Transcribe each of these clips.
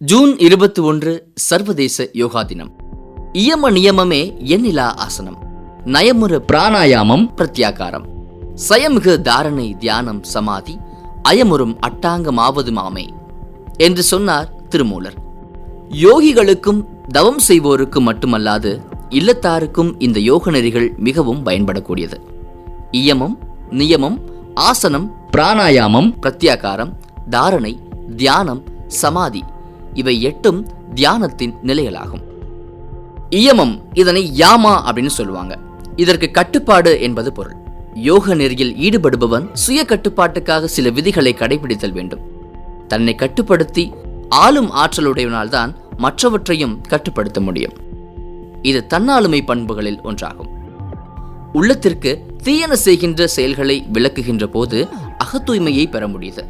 June இருபத்தி ஒன்று சர்வதேச யோகா தினம். இயம நியமமே எண்ணிலா ஆசனம். நயமுறு பிராணாயாமம் பிரத்யாகாரம். சயமிகு தாரணை தியானம் சமாதி அயமுறும் அட்டாங்கமாவது மாமே என்று சொன்னார் திருமூலர். யோகிகளுக்கும் தவம் செய்வோருக்கும் மட்டுமல்லாது இல்லத்தாருக்கும் இந்த யோக நெறிகள் மிகவும் பயன்படக்கூடியது. இயமம் நியமம் ஆசனம் பிராணாயாமம் பிரத்யாகாரம் தாரணை தியானம் சமாதி இவை எட்டும் தியானத்தின் நிலைகளாகும். இயமம் இதனை யாமா அப்படின்னு சொல்லுவாங்க. இதற்கு கட்டுப்பாடு என்பது பொருள். யோக நெறியில் ஈடுபடுபவன் சுய கட்டுப்பாட்டுக்காக சில விதிகளை கடைபிடித்தல் வேண்டும். தன்னை கட்டுப்படுத்தி ஆளும் ஆற்றலுடையவனால்தான் மற்றவற்றையும் கட்டுப்படுத்த முடியும். இது தன்னாளுமை பண்புகளில் ஒன்றாகும். உள்ளத்திற்கு தீயன செய்கின்ற செயல்களை விளக்குகின்ற போது அகத்தூய்மையை பெற முடியுது.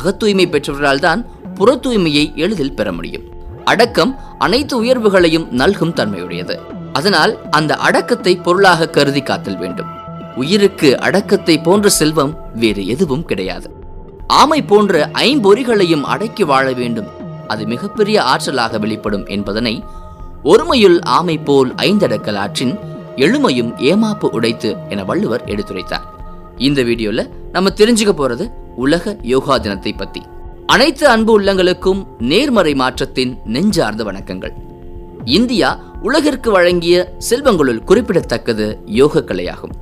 அகத்தூய்மை பெற்றவர்களால்தான் புற தூய்மையை எளிதில் பெற முடியும். அடக்கம் அனைத்து உயர்வுகளையும் நல்கும் தன்மையுடையது. அதனால் அந்த அடக்கத்தை பொருளாக கருதி காத்தல் வேண்டும். உயிருக்கு அடக்கத்தை போன்ற செல்வம் வேறு எதுவும் கிடையாது. ஆமை போன்ற ஐம்பொறிகளையும் அடக்கி வாழ வேண்டும். அது மிகப்பெரிய ஆற்றலாக வெளிப்படும் என்பதனை ஒருமையுள் ஆமை போல் ஐந்தடக்கல் ஆற்றின் எழுமையும் ஏமாப்பு உடைத்து என வள்ளுவர் எடுத்துரைத்தார். இந்த வீடியோல நம்ம தெரிஞ்சுக்க போறது உலக யோகா தினத்தை பத்தி. அனைத்து அன்பு உள்ளங்களுக்கும் நேர்மறை மாற்றத்தின் நெஞ்சார்ந்த வணக்கங்கள். இந்தியா உலகிற்கு வழங்கிய செல்வங்களுள் குறிப்பிடத்தக்கது யோக கலையாகும்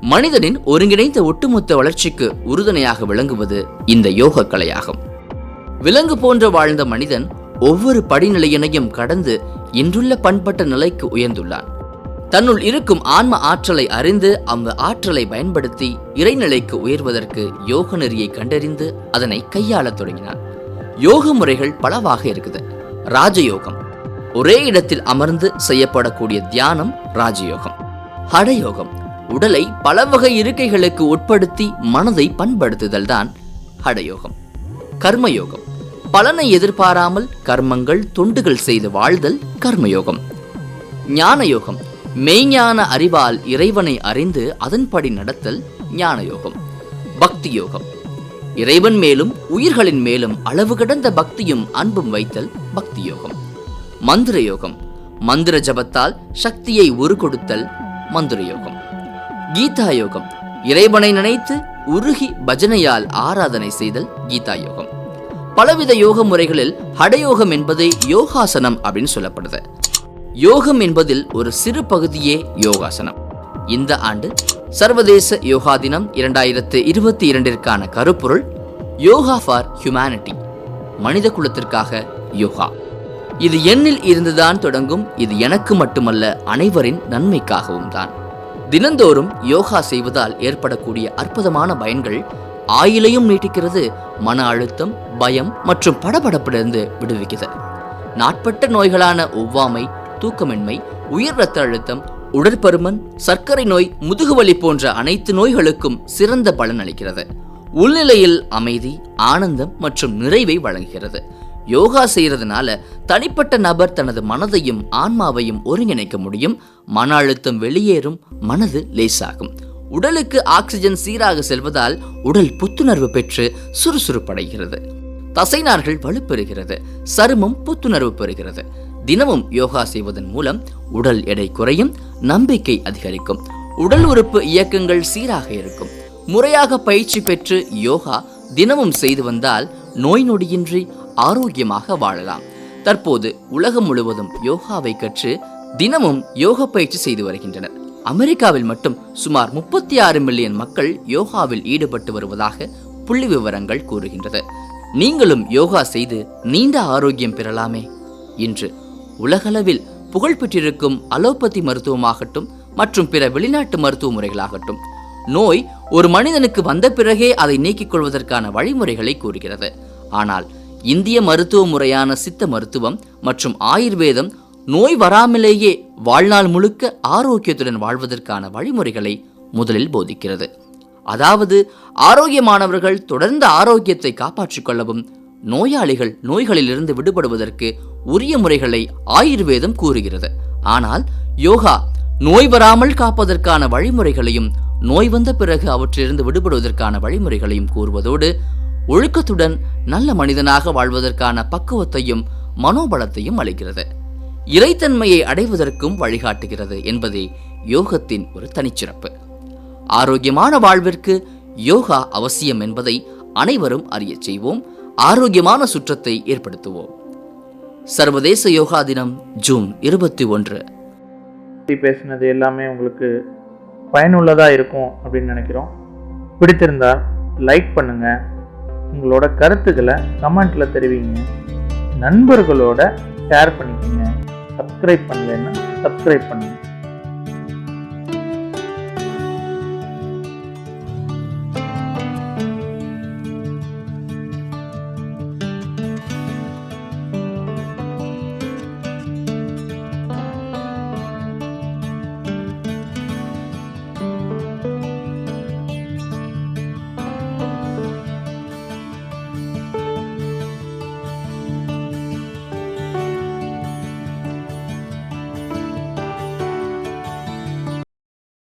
மனிதனின் ஒருங்கிணைந்த ஒட்டுமொத்த வளர்ச்சிக்கு உறுதுணையாக விளங்குவது இந்த யோக கலையாகும் விலங்கு போன்ற வாழ்ந்த மனிதன் ஒவ்வொரு படிநிலையினையும் கடந்து இன்றுள்ள பண்பட்ட நிலைக்கு உயர்ந்துள்ளான். தன்னுள் இருக்கும் ஆன்ம ஆற்றலை அறிந்து அந்த ஆற்றலை பயன்படுத்தி இறைநிலைக்கு உயர்வதற்கு யோக நெறியை கண்டறிந்து அதனை கையாளத் தொடங்கினான் யோக முறைகள் பலவாக இருக்குது. ராஜயோகம். ஒரே இடத்தில் அமர்ந்து செய்யப்படக்கூடிய தியானம் ராஜயோகம். ஹடயோகம். உடலை பல வகை இருக்கைகளுக்கு உட்படுத்தி மனதை பண்படுத்துதல் தான் ஹடயோகம். கர்மயோகம். பலனை எதிர்பாராமல் கர்மங்கள் தொண்டுகள் செய்து வாழ்தல் கர்மயோகம். ஞான யோகம் மெய்ஞான அறிவால் இறைவனை அறிந்து அதன்படி நடத்தல் ஞான யோகம் பக்தி யோகம் இறைவன் மேலும் உயிர்களின் மேலும் அளவு கடந்த பக்தியும் அன்பும் வைத்தல் பக்தி யோகம் மந்திர யோகம் மந்திர ஜபத்தால் சக்தியை உரு கொடுத்தல் மந்திர யோகம் கீதா யோகம் இறைவனை நினைத்து உருகி பஜனையால் ஆராதனை செய்தல் கீதா யோகம் பலவித யோக முறைகளில் ஹடயோகம் என்பது யோகாசனம் அப்படின்னு சொல்லப்படுது. யோகம் என்பதில் ஒரு சிறு பகுதியே யோகாசனம். இந்த ஆண்டு சர்வதேச யோகா தினம் இரண்டாயிரத்து இருபத்தி இரண்டிற்கான கருப்பொருள் யோகா ஃபார் ஹியூமனிட்டி மனித குலத்திற்காக யோகா. இது எண்ணில் இருந்துதான் தொடங்கும் இது எனக்கு மட்டுமல்ல அனைவரின் நன்மைக்காகவும் தான். தினந்தோறும் யோகா செய்வதால் ஏற்படக்கூடிய அற்புதமான பயன்கள் ஆயிலையும் நீட்டிக்கிறது மன அழுத்தம் பயம் மற்றும் படபடப்பிலிருந்து விடுவிக்கிறது. நாட்பட்ட நோய்களான ஒவ்வாமை தூக்கமின்மை உயர் ரத்த அழுத்தம் உடற்பருமன் சர்க்கரை நோய் முதுகுவலி போன்ற அனைத்து நோய்களுக்கும் சிறந்த பலன் அளிக்கிறது. உள்நிலையில் அமைதி ஆனந்தம் மற்றும் நிறைவை வழங்குகிறது. யோகா செய்யறதுனால தனிப்பட்ட நபர் தனது மனதையும் ஆன்மாவையும் ஒருங்கிணைக்க முடியும். மன அழுத்தம் வெளியேறும் மனது லேசாகும். உடலுக்கு ஆக்சிஜன் சீராக செல்வதால் உடல் புத்துணர்வு பெற்று சுறுசுறுப்படைகிறது. தசைநார்கள் வலுப்பெறுகிறது. சருமம் புத்துணர்வு பெறுகிறது. தினமும் யோகா செய்வதன் மூலம் உடல் எடை குறையும் நம்பிக்கை அதிகரிக்கும் உடல் உறுப்பு இயக்கங்கள் சீராக இருக்கும். முறையாக பயிற்சி பெற்று யோகா தினமும் செய்து வந்தால் நோய் நொடியின்றி ஆரோக்கியமாக வாழலாம். தற்போது உலகம் முழுவதும் யோகாவை கற்று தினமும் யோக பயிற்சி செய்து வருகின்றனர். அமெரிக்காவில் மட்டும் சுமார் முப்பத்தி ஆறு மில்லியன் மக்கள் யோகாவில் ஈடுபட்டு வருவதாக புள்ளி விவரங்கள் கூறுகின்றது. நீங்களும் யோகா செய்து நீண்ட ஆரோக்கியம் பெறலாமே? இன்று உலகளவில் புகழ் பெற்றிருக்கும் அலோபதி மருத்துவமாகட்டும் மற்றும் பிற வெளிநாட்டு மருத்துவ முறைகளாகட்டும். நோய் ஒரு மனிதனுக்கு வந்த பிறகே அதை நீக்கிக் கொள்வதற்கான வழிமுறைகளை கூறுகிறது. ஆனால் இந்திய மருத்துவ முறையான சித்த மருத்துவம் மற்றும் ஆயுர்வேதம் நோய் வராமலேயே வாழ்நாள் முழுக்க ஆரோக்கியத்துடன் வாழ்வதற்கான வழிமுறைகளை முதலில் போதிக்கிறது. அதாவது ஆரோக்கியமானவர்கள் தொடர்ந்து ஆரோக்கியத்தை காப்பாற்றிக் கொள்ளவும் நோயாளிகள் நோய்களிலிருந்து விடுபடுவதற்கு உரிய முறைகளை ஆயுர்வேதம் கூறுகிறது. ஆனால் யோகா நோய் வராமல் காப்பதற்கான வழிமுறைகளையும் நோய் வந்த பிறகு அவற்றிலிருந்து விடுபடுவதற்கான வழிமுறைகளையும் கூறுவதோடு ஒழுக்கத்துடன் நல்ல மனிதனாக வாழ்வதற்கான பக்குவத்தையும் மனோபலத்தையும் அளிக்கிறது. இறைத்தன்மையை அடைவதற்கும் வழிகாட்டுகிறது என்பதே யோகத்தின் ஒரு தனிச்சிறப்பு. ஆரோக்கியமான வாழ்விற்கு யோகா அவசியம் என்பதை அனைவரும் அறியச் செய்வோம். ஆரோக்கியமான சுற்றத்தை ஏற்படுத்துவோம். சர்வதேச யோகா தினம் ஜூன் இருபத்தி ஒன்று. பேசினது எல்லாமே உங்களுக்கு பயனுள்ளதாக இருக்கும் அப்படின்னு நினைக்கிறோம். பிடித்திருந்தால் லைக் பண்ணுங்கள் உங்களோட கருத்துக்களை கமெண்ட்டில் தெரிவிங்க. நண்பர்களோட ஷேர் பண்ணிக்கோங்க. சப்ஸ்கிரைப் பண்ணலைன்னா சப்ஸ்கிரைப் பண்ணுங்கள்